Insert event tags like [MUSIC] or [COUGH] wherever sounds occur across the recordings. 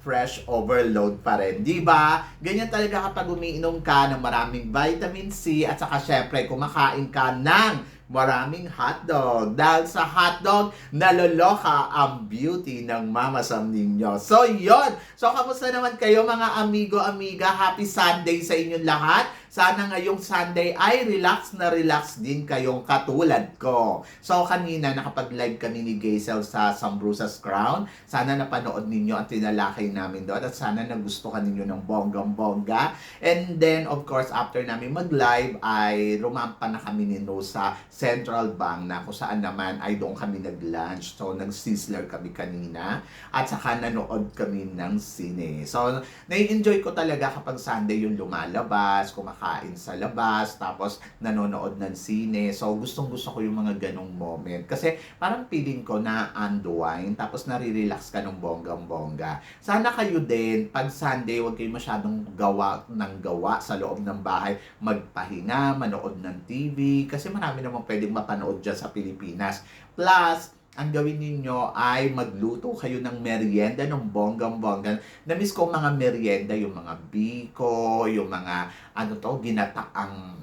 fresh overload pa rin. Di ba? Ganyan talaga kapag umiinom ka ng maraming vitamin C at saka syempre kumakain ka ng maraming hotdog. Dahil sa hotdog, naloloka ang beauty ng Mama Sam ninyo. So, yon So, kamusta naman kayo mga amigo, amiga? Happy Sunday sa inyong lahat. Sana ngayong Sunday ay relax na relax din kayong katulad ko. So, kanina nakapag-live kami ni Gaisel sa Sambrusas Crown. Sana napanood ninyo ang tinalakay namin doon at sana nagustuhan ninyo ng bonggang-bongga. And then, of course, after namin mag-live ay rumampa na kami ni No sa Central Bank na kung saan naman ay doon kami nag-lunch. So, nag-sizzler kami kanina at saka nanood kami ng sine. So, nai-enjoy ko talaga kapag Sunday yung lumalabas, kumakain sa labas, tapos nanonood ng sine. So, gustong gusto ko yung mga ganong moment. Kasi parang feeling ko na unwind, tapos nare-relax ka ng bonggang-bongga. Sana kayo din, pag Sunday, huwag kayo masyadong gawa ng gawa sa loob ng bahay. Magpahinga, manood ng TV, kasi marami namang pwedeng mapanood dyan sa Pilipinas. Plus, ang gawin ninyo ay magluto kayo ng merienda ng bonggang-bongga. Namiss ko mga merienda, yung mga biko, yung mga ano to, ginataang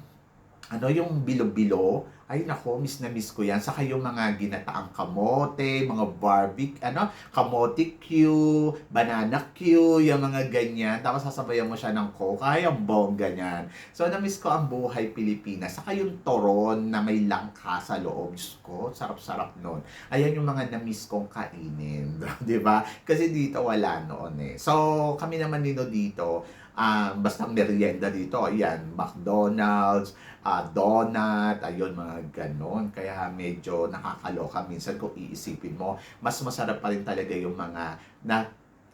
ano yung bilo-bilo. Ay nako, miss na miss ko yan. Saka yung mga ginataang kamote, mga barbecue, ano, kamote Q, banana Q, yung mga ganyan. Tapos sasabayan mo siya ng coke. Ay, ang bongga niyan. So, na-miss ko ang buhay Pilipinas. Saka yung toron na may langka sa loob. Diyos ko, sarap-sarap nun. Ayan yung mga na-miss kong kainin. [LAUGHS] ba? Kasi dito wala noon eh. So, kami naman nino dito, ah basta merienda dito, ayan, McDonald's, ah donut, ayun, mga ganon. Kaya medyo nakakaloka minsan kung iisipin mo. Mas masarap pa rin talaga yung mga na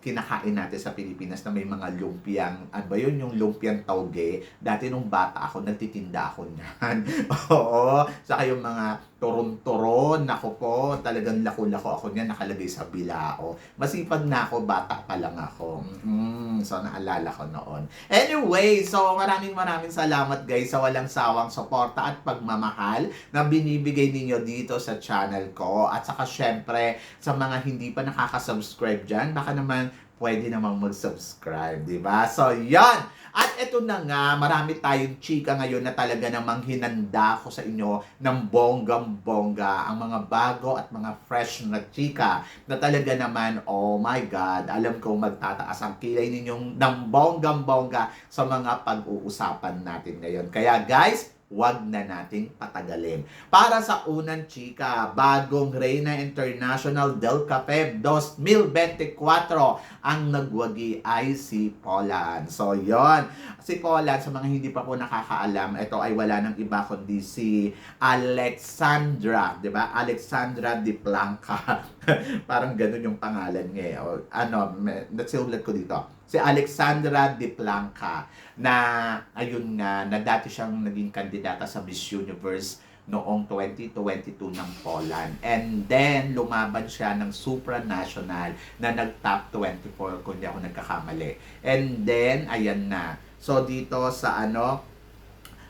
kinakain natin sa Pilipinas na may mga lumpiang, ano ba yun, yung lumpiang tauge. Dati nung bata ako, nagtitinda ako niyan. [LAUGHS] Oo. Saka yung mga turon-turon, nako po, talagang lako-lako ako niyan, nakalagay sa bilao. Masipag na ako, bata pa lang ako. Mm, so, naalala ko noon. Anyway, so maraming maraming salamat guys sa walang sawang suporta at pagmamahal na binibigay ninyo dito sa channel ko. At saka syempre, sa mga hindi pa nakaka-subscribe dyan, baka naman pwede namang mag-subscribe, di ba? So, yan! At ito na nga, marami tayong chika ngayon na talaga namang hinanda ko sa inyo ng bonggang-bongga. Ang mga bago at mga fresh na chika na talaga naman, oh my God, alam ko magtataas ang kilay ninyong ng bonggang-bongga sa mga pag-uusapan natin ngayon. Kaya guys, wag na nating patagalin. Para sa unang chika, bagong Reina International del Cafe 2024, ang nagwagi ay si Poland. So, yon Si Poland, sa mga hindi pa po nakakaalam, ito ay wala ng iba kundi si Alexandra, di ba? Alexandra Di Blanca. [LAUGHS] Parang ganun yung pangalan niya. eh. Ano, nasiulat ko dito. Si Alexandra Di Blanca na ayun nga, na dati siyang naging kandidata sa Miss Universe noong 2022 ng Poland. And then, lumaban siya ng supranational na nag-top 24 kung di ako nagkakamali. And then, ayan na. So, dito sa ano,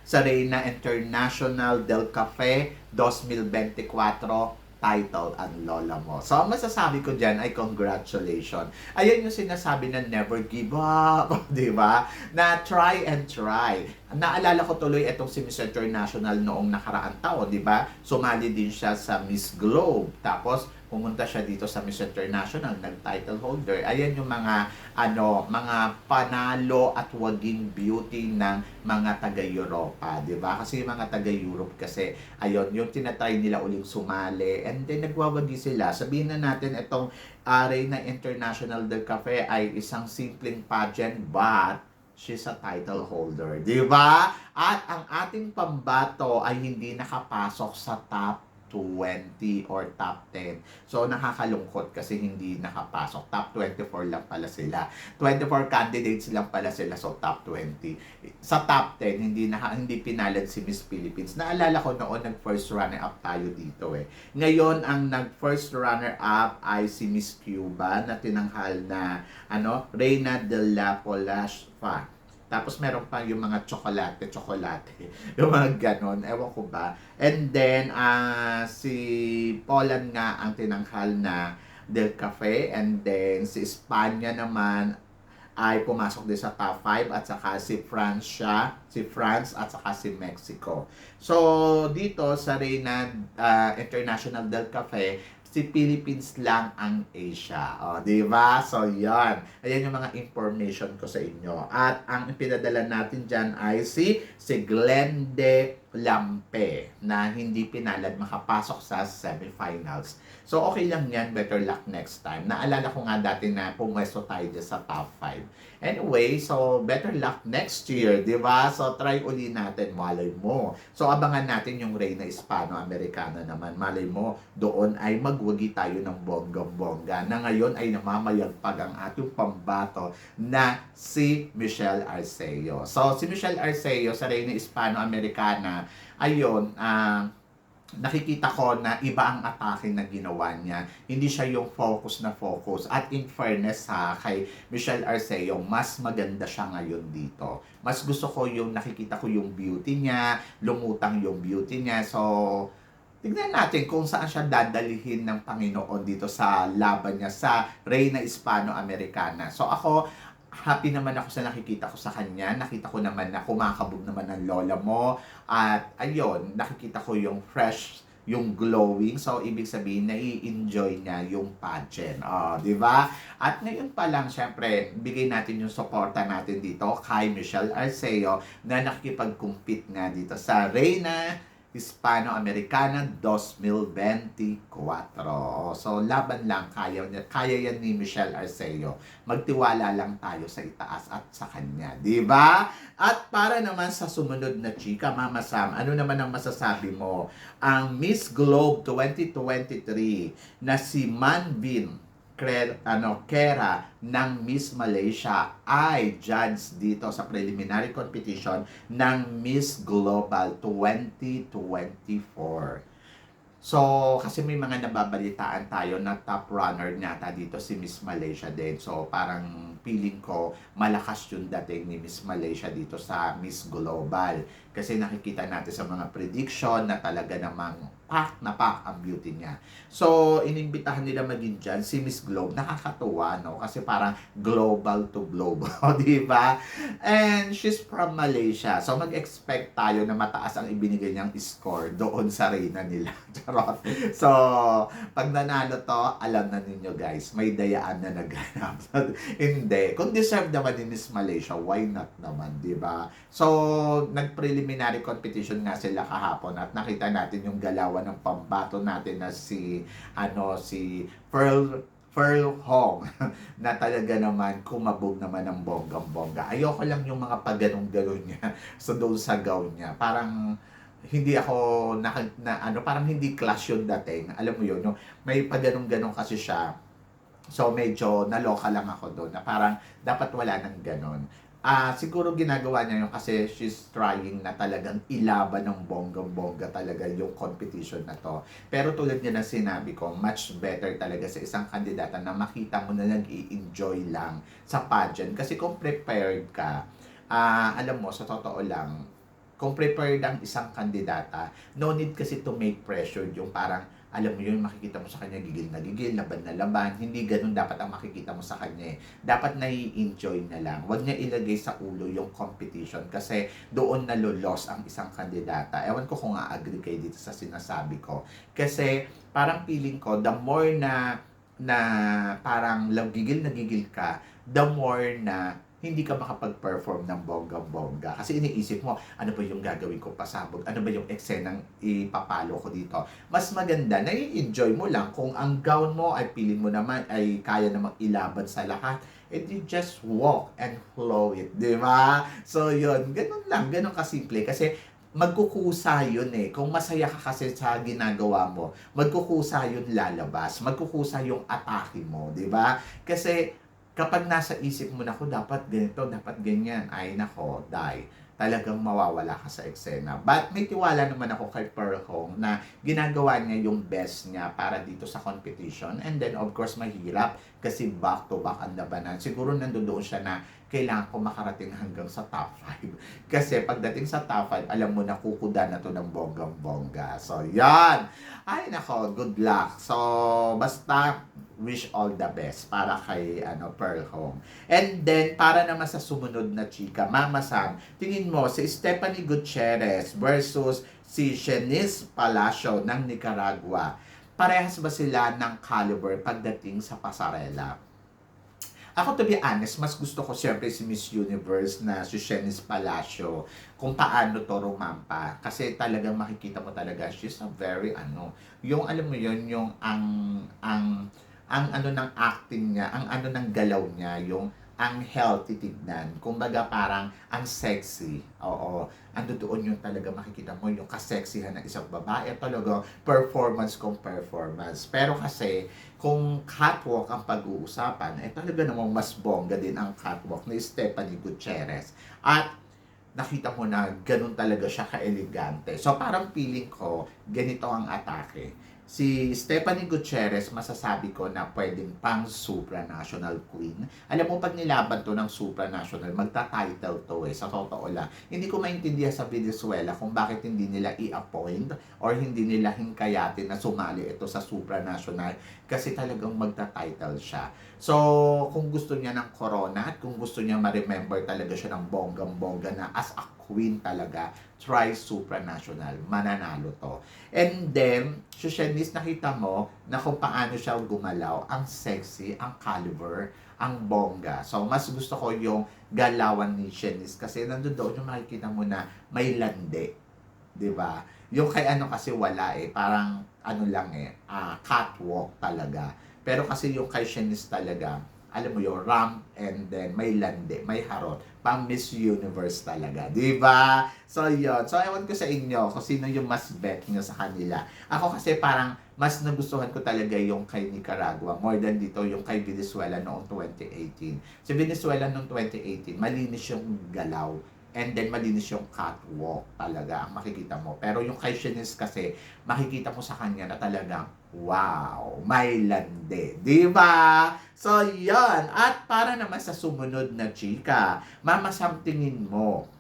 sa Reina International del Cafe 2024 title ang lola mo. So, ang masasabi ko dyan ay congratulations. Ayan yung sinasabi na never give up, [LAUGHS] di ba? Na try and try. Naalala ko tuloy itong si Miss International noong nakaraang taon, di ba? Sumali din siya sa Miss Globe. Tapos, pumunta siya dito sa Miss International, nag-title holder. Ayan yung mga ano, mga panalo at waging beauty ng mga taga-Europa, 'di ba? Kasi yung mga taga-Europe kasi ayun, yung tinatry nila uling sumali and then nagwawagi sila. Sabihin na natin itong Aray na International del Cafe ay isang simpleng pageant but she's a title holder, 'di ba? At ang ating pambato ay hindi nakapasok sa top 20 or top 10. So nakakalungkot kasi hindi nakapasok. Top 24 lang pala sila. 24 candidates lang pala sila so top 20. Sa top 10 hindi naka, hindi pinalad si Miss Philippines. Naalala ko noon nag first runner up tayo dito eh. Ngayon ang nag first runner up ay si Miss Cuba na tinanghal na ano Reina de la Polasfa. Tapos meron pa yung mga tsokolate, tsokolate. [LAUGHS] Yung mga ganon, ewan ko ba. And then, ah si Poland nga ang tinanghal na Del Cafe. And then, si Espanya naman ay pumasok din sa top 5 at saka si Francia, si France at saka si Mexico. So, dito sa Reina ah, International Del Cafe, si Philippines lang ang Asia. O, di ba? So, yan. Ayan yung mga information ko sa inyo. At ang pinadala natin dyan ay si, si Glende Lampe na hindi pinalad makapasok sa semifinals. So, okay lang yan. Better luck next time. Naalala ko nga dati na pumwesto tayo sa top 5. Anyway, so better luck next year, di ba? So, try uli natin. Malay mo. So, abangan natin yung Reyna Hispano-Americana naman. Malay mo, doon ay magwagi tayo ng bonggang-bongga na ngayon ay namamayagpag ang ating pambato na si Michelle Arceo. So, si Michelle Arceo sa Reyna Hispano-Americana, ayun, ah, nakikita ko na iba ang atake na ginawa niya. Hindi siya yung focus na focus. At in fairness ha, kay Michelle Arceo, mas maganda siya ngayon dito. Mas gusto ko yung nakikita ko yung beauty niya, lumutang yung beauty niya. So, tignan natin kung saan siya dadalihin ng Panginoon dito sa laban niya sa Reyna Hispano-Americana. So ako, happy naman ako sa nakikita ko sa kanya. Nakita ko naman na kumakabog naman ng lola mo. At ayun, nakikita ko yung fresh, yung glowing. So, ibig sabihin, nai-enjoy niya yung pageant. Oh, di ba? At ngayon pa lang, syempre, bigay natin yung suporta natin dito kay Michelle Arceo na nakikipag-compete nga dito sa Reina Hispano-Americana 2024. So, laban lang, kaya, niya, kaya yan ni Michelle Arceo. Magtiwala lang tayo sa itaas at sa kanya. Di ba? At para naman sa sumunod na chika, Mama Sam, ano naman ang masasabi mo? Ang Miss Globe 2023 na si Manvin Kre, ano, Kera ng Miss Malaysia ay judge dito sa preliminary competition ng Miss Global 2024. So, kasi may mga nababalitaan tayo na top runner nata dito si Miss Malaysia din. So, parang feeling ko malakas yung dating ni Miss Malaysia dito sa Miss Global. Kasi nakikita natin sa mga prediction na talaga namang pack na pack ang beauty niya. So, inimbitahan nila maging dyan si Miss Globe. Nakakatuwa, no? Kasi parang global to global, [LAUGHS] di ba? And she's from Malaysia. So, mag-expect tayo na mataas ang ibinigay niyang score doon sa reyna nila. [LAUGHS] Charot. So, pag nanalo to, alam na ninyo guys, may dayaan na naghanap. [LAUGHS] Hindi. Kung deserve naman ni Miss Malaysia, why not naman, di ba? So, nag-preliminary competition nga sila kahapon at nakita natin yung galawan ng pambato natin na si, ano, si Pearl Pearl Hong [LAUGHS] na talaga naman kumabog naman ng bonggang-bongga. Ayoko lang yung mga pagganong-ganon niya [LAUGHS] so doon sa gown niya. Parang hindi ako na, na ano parang hindi clash yung dating. Alam mo yun, no? may pagganong-ganon kasi siya. So medyo naloka lang ako doon na parang dapat wala nang ganon. Ah, siguro ginagawa niya yun kasi she's trying na talagang ilaban ng bonggang-bongga talaga yung competition na to. Pero tulad niya na sinabi ko, much better talaga sa isang kandidata na makita mo na nag-i-enjoy lang sa pageant. Kasi kung prepared ka, ah, alam mo, sa totoo lang, kung prepared ang isang kandidata, no need kasi to make pressure yung parang alam mo yun, makikita mo sa kanya gigil na gigil, laban na laban. Hindi ganun dapat ang makikita mo sa kanya. eh. Dapat nai-enjoy na lang. Huwag niya ilagay sa ulo yung competition kasi doon nalulos ang isang kandidata. Ewan ko kung a-agree kayo dito sa sinasabi ko. Kasi parang feeling ko, the more na na parang gigil na gigil ka, the more na hindi ka makapag-perform ng bonggang-bongga. Kasi iniisip mo, ano ba yung gagawin ko pasabog? Ano ba yung eksenang ipapalo ko dito? Mas maganda, nai-enjoy mo lang kung ang gown mo ay piling mo naman ay kaya namang ilaban sa lahat. And you just walk and flow it, di ba? So yun, ganun lang, ganun kasimple. Kasi magkukusa yun eh. Kung masaya ka kasi sa ginagawa mo, magkukusa yun lalabas. Magkukusa yung atake mo, di ba? Kasi kapag nasa isip mo na ko dapat ganito, dapat ganyan, ay nako, die talagang mawawala ka sa eksena. But may tiwala naman ako kay Pearl Hong na ginagawa niya yung best niya para dito sa competition. And then, of course, mahirap kasi back-to-back ang labanan. Siguro nandoon siya na kailangan ko makarating hanggang sa top 5. [LAUGHS] Kasi pagdating sa top 5, alam mo na kukuda na to ng bonggang-bongga. So, yan! Ay, nako, good luck. So, basta wish all the best para kay ano Pearl Home. And then para naman sa sumunod na chika, Mama Sam, tingin mo si Stephanie Gutierrez versus si Shenice Palacio ng Nicaragua. Parehas ba sila ng caliber pagdating sa pasarela? Ako to be honest, mas gusto ko siyempre si Miss Universe na si Shenice Palacio kung paano to rumampa. Kasi talagang makikita mo talaga, she's a very ano, yung alam mo yun, yung ang, ang, ang ano ng acting niya, ang ano ng galaw niya, yung ang healthy tignan. Kumbaga parang ang sexy. Oo. Ando doon yung talaga makikita mo yung kaseksihan ng isang babae. Talaga performance kung performance. Pero kasi kung catwalk ang pag-uusapan, eh talaga namang mas bongga din ang catwalk ni Stephanie Gutierrez. At nakita mo na ganun talaga siya ka-elegante. So parang feeling ko, ganito ang atake si Stephanie Gutierrez, masasabi ko na pwedeng pang supranational queen. Alam mo, pag nilaban to ng supranational, magta-title to eh, sa totoo lang. Hindi ko maintindihan sa Venezuela kung bakit hindi nila i-appoint or hindi nila hingkayatin na sumali ito sa supranational kasi talagang magta-title siya. So, kung gusto niya ng corona at kung gusto niya ma-remember talaga siya ng bonggang-bongga na as a queen talaga, try supranational. Mananalo to. And then, Shanice, nakita mo na kung paano siya gumalaw. Ang sexy, ang caliber, ang bongga. So, mas gusto ko yung galawan ni Shanice kasi nandun doon yung makikita mo na may lande. ba? Yung kay ano kasi wala eh, parang ano lang eh, uh, catwalk talaga. Pero kasi yung kay Shanice talaga, alam mo yung ramp and then may lande, may harot. Pang Miss Universe talaga. Di ba? So, yun. So, ewan ko sa inyo kung sino yung mas bet nyo sa kanila. Ako kasi parang mas nagustuhan ko talaga yung kay Nicaragua more than dito yung kay Venezuela noong 2018. Si Venezuela noong 2018, malinis yung galaw and then malinis yung catwalk talaga ang makikita mo. Pero yung kay Shanice kasi, makikita mo sa kanya na talagang, wow, may lande. Di ba? So, yan. At para naman sa sumunod na chika, mamasamtingin mo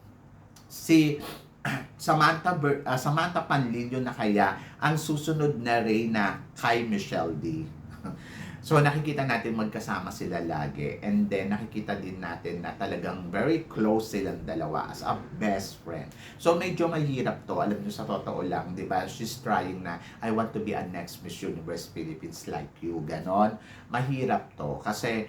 si [CLEARS THROAT] Samantha, Ber, uh, Samantha Panlilio na kaya ang susunod na reyna kay Michelle D. [LAUGHS] So nakikita natin magkasama sila lagi and then nakikita din natin na talagang very close silang dalawa as a best friend. So medyo mahirap to, alam niyo sa totoo lang, 'di ba? She's trying na I want to be a next Miss Universe Philippines like you, ganon. Mahirap to kasi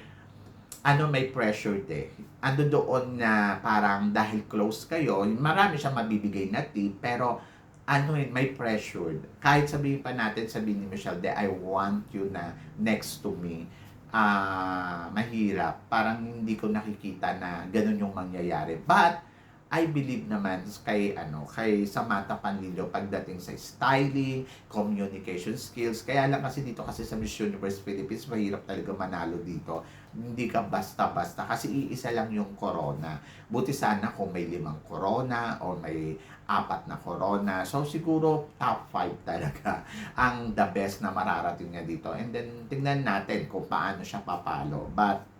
ano may pressure eh. Ando doon na parang dahil close kayo, marami siyang mabibigay na tip pero ano yun, may pressured. Kahit sabihin pa natin, sabihin ni Michelle, de, I want you na next to me. Ah, uh, mahirap. Parang hindi ko nakikita na ganun yung mangyayari. But, I believe naman kay ano kay Samantha Panlilio pagdating sa styling, communication skills. Kaya lang kasi dito kasi sa Miss Universe Philippines mahirap talaga manalo dito. Hindi ka basta-basta kasi iisa lang yung corona. Buti sana kung may limang corona o may apat na corona. So siguro top 5 talaga [LAUGHS] ang the best na mararating niya dito. And then tingnan natin kung paano siya papalo. But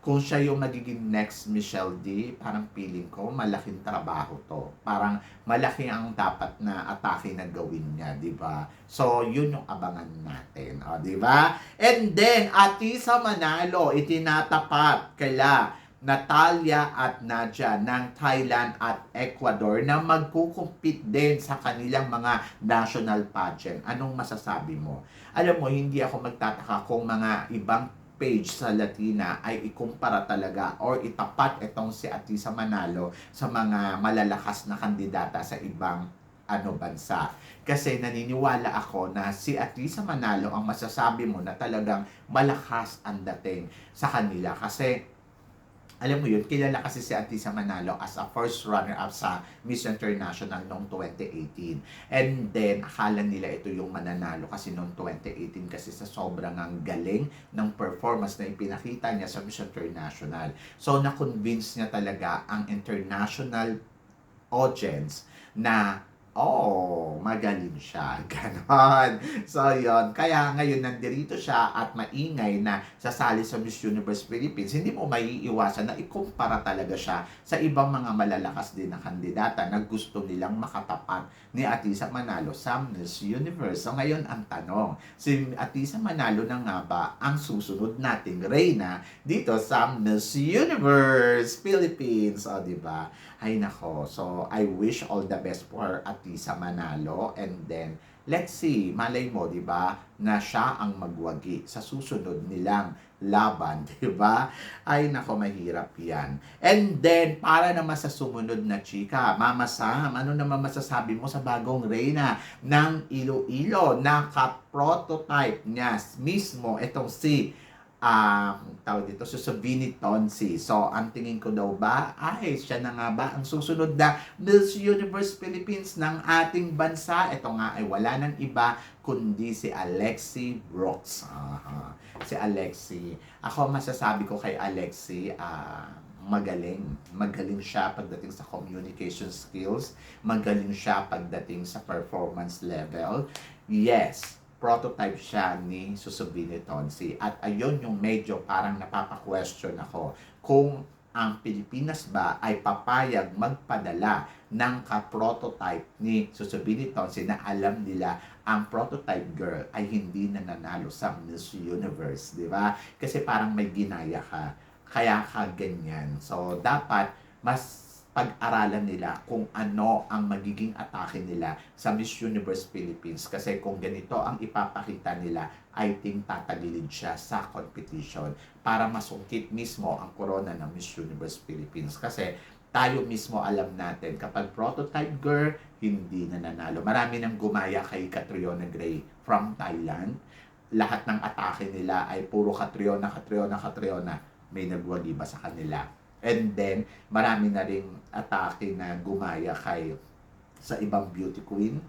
kung siya yung magiging next Michelle D, parang feeling ko malaking trabaho to. Parang malaki ang dapat na atake na gawin niya, di ba? So, yun yung abangan natin, o, di ba? And then, Atisa Manalo, itinatapat kala Natalia at Nadia ng Thailand at Ecuador na magkukumpit din sa kanilang mga national pageant. Anong masasabi mo? Alam mo, hindi ako magtataka kung mga ibang page sa Latina ay ikumpara talaga or itapat itong si Atisa Manalo sa mga malalakas na kandidata sa ibang ano bansa. Kasi naniniwala ako na si Atisa Manalo ang masasabi mo na talagang malakas ang dating sa kanila. Kasi alam mo yun, kilala kasi si Atisa Manalo as a first runner-up sa Miss International noong 2018. And then, akala nila ito yung mananalo kasi noong 2018 kasi sa sobrang ang galing ng performance na ipinakita niya sa Miss International. So, na-convince niya talaga ang international audience na oh, magaling siya. [LAUGHS] Ganon. So, yon Kaya ngayon nandirito siya at maingay na sasali sa Miss Universe Philippines. Hindi mo maiiwasan na ikumpara talaga siya sa ibang mga malalakas din na kandidata na gusto nilang makatapat ni Atisa Manalo sa Miss Universe. So, ngayon ang tanong, si Atisa Manalo na nga ba ang susunod nating reyna dito sa Miss Universe Philippines? O, di ba? Ay nako. So, I wish all the best for Atisa Manalo. And then, let's see, malay mo, di ba, na siya ang magwagi sa susunod nilang laban, [LAUGHS] di ba? Ay nako, mahirap yan. And then, para naman sa sumunod na chika, Mama Sam, ano naman masasabi mo sa bagong reyna ng Iloilo? Naka-prototype niya mismo itong si um, tawag dito, Susubini Tonsi. So, ang tingin ko daw ba, ay, siya na nga ba ang susunod na Miss Universe Philippines ng ating bansa? Ito nga ay wala nang iba kundi si Alexi Brooks. Aha. Si Alexi. Ako masasabi ko kay Alexi, ah, magaling. Magaling siya pagdating sa communication skills. Magaling siya pagdating sa performance level. Yes, prototype siya ni Susubini Tonsi. At ayun yung medyo parang napapa-question ako kung ang Pilipinas ba ay papayag magpadala ng ka-prototype ni Susubini Tonsi na alam nila ang prototype girl ay hindi nananalo sa Miss Universe, di ba? Kasi parang may ginaya ka, kaya ka ganyan. So, dapat mas pag-aralan nila kung ano ang magiging atake nila sa Miss Universe Philippines. Kasi kung ganito ang ipapakita nila I think tatagilid siya sa competition para masungkit mismo ang corona ng Miss Universe Philippines. Kasi tayo mismo alam natin kapag prototype girl hindi na nanalo marami nang gumaya kay Catriona Gray from Thailand. Lahat ng atake nila ay puro Catriona, Catriona, Catriona. May nagwagi ba sa kanila And then, marami na ring atake na gumaya kay sa ibang beauty queen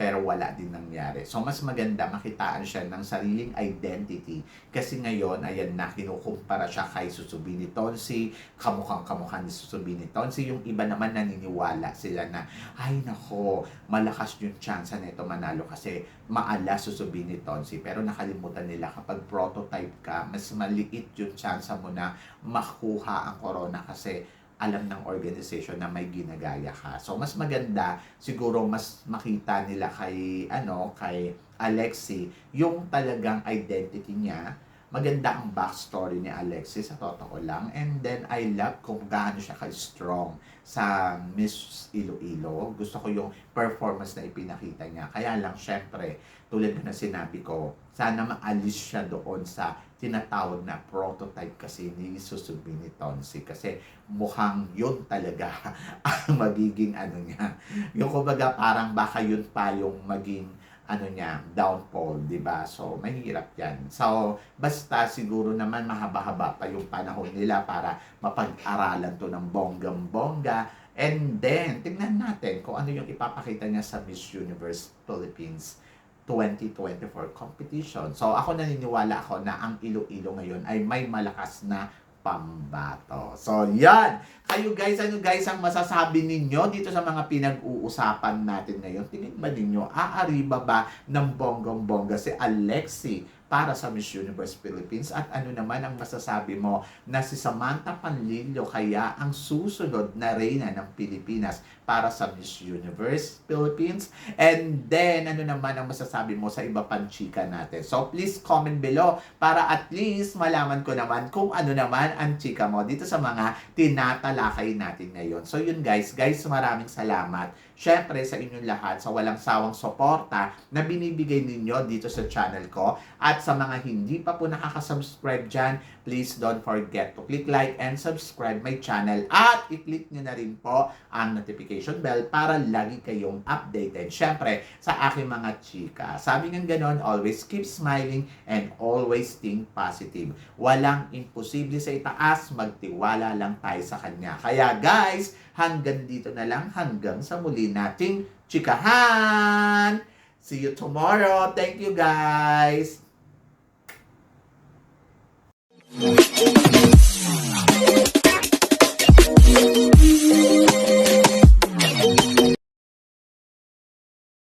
pero wala din nangyari. So, mas maganda makitaan siya ng sariling identity kasi ngayon, ayan na, kinukumpara siya kay Susubini Tonsi, kamukhang kamukha ni Susubini Tonsi. Yung iba naman naniniwala sila na, ay nako, malakas yung chance nito manalo kasi maala Susubini Tonsi. Pero nakalimutan nila kapag prototype ka, mas maliit yung chance mo na makuha ang corona kasi alam ng organization na may ginagaya ka. So mas maganda siguro mas makita nila kay ano kay Alexi yung talagang identity niya. Maganda ang backstory ni Alexi sa totoo lang. And then I love kung gaano siya ka-strong sa Miss Iloilo. Gusto ko yung performance na ipinakita niya. Kaya lang syempre tulad na sinabi ko, sana maalis siya doon sa tinatawag na prototype kasi ni Susubini Tonsi kasi mukhang yun talaga [LAUGHS] ang magiging ano niya. Yung kumbaga parang baka yun pa yung maging ano niya, downfall, di ba? So, mahirap yan. So, basta siguro naman mahaba-haba pa yung panahon nila para mapag-aralan to ng bonggang-bongga. And then, tingnan natin kung ano yung ipapakita niya sa Miss Universe Philippines 2024 competition. So ako naniniwala ako na ang Iloilo ngayon ay may malakas na pambato. So, yan. Kayo guys, ano guys ang masasabi ninyo dito sa mga pinag-uusapan natin ngayon? Tingin ba ninyo, aari ba ba ng bonggong-bongga si Alexi para sa Miss Universe Philippines? At ano naman ang masasabi mo na si Samantha Panlilio kaya ang susunod na reyna ng Pilipinas para sa Miss Universe Philippines? And then, ano naman ang masasabi mo sa iba pang chika natin? So, please comment below para at least malaman ko naman kung ano naman ang chika mo dito sa mga tinatalakay natin ngayon. So, yun guys. Guys, maraming salamat. Syempre, sa inyong lahat, sa walang sawang suporta na binibigay ninyo dito sa channel ko. At sa mga hindi pa po nakaka-subscribe dyan, please don't forget to click like and subscribe my channel. At i-click nyo na rin po ang notification bell para lagi kayong updated. Siyempre, sa aking mga chika. Sabi ng ganon, always keep smiling and always think positive. Walang imposible sa itaas, magtiwala lang tayo sa Kanya. Kaya guys, hanggang dito na lang, hanggang sa muli nating chikahan! See you tomorrow. Thank you guys. Thank you.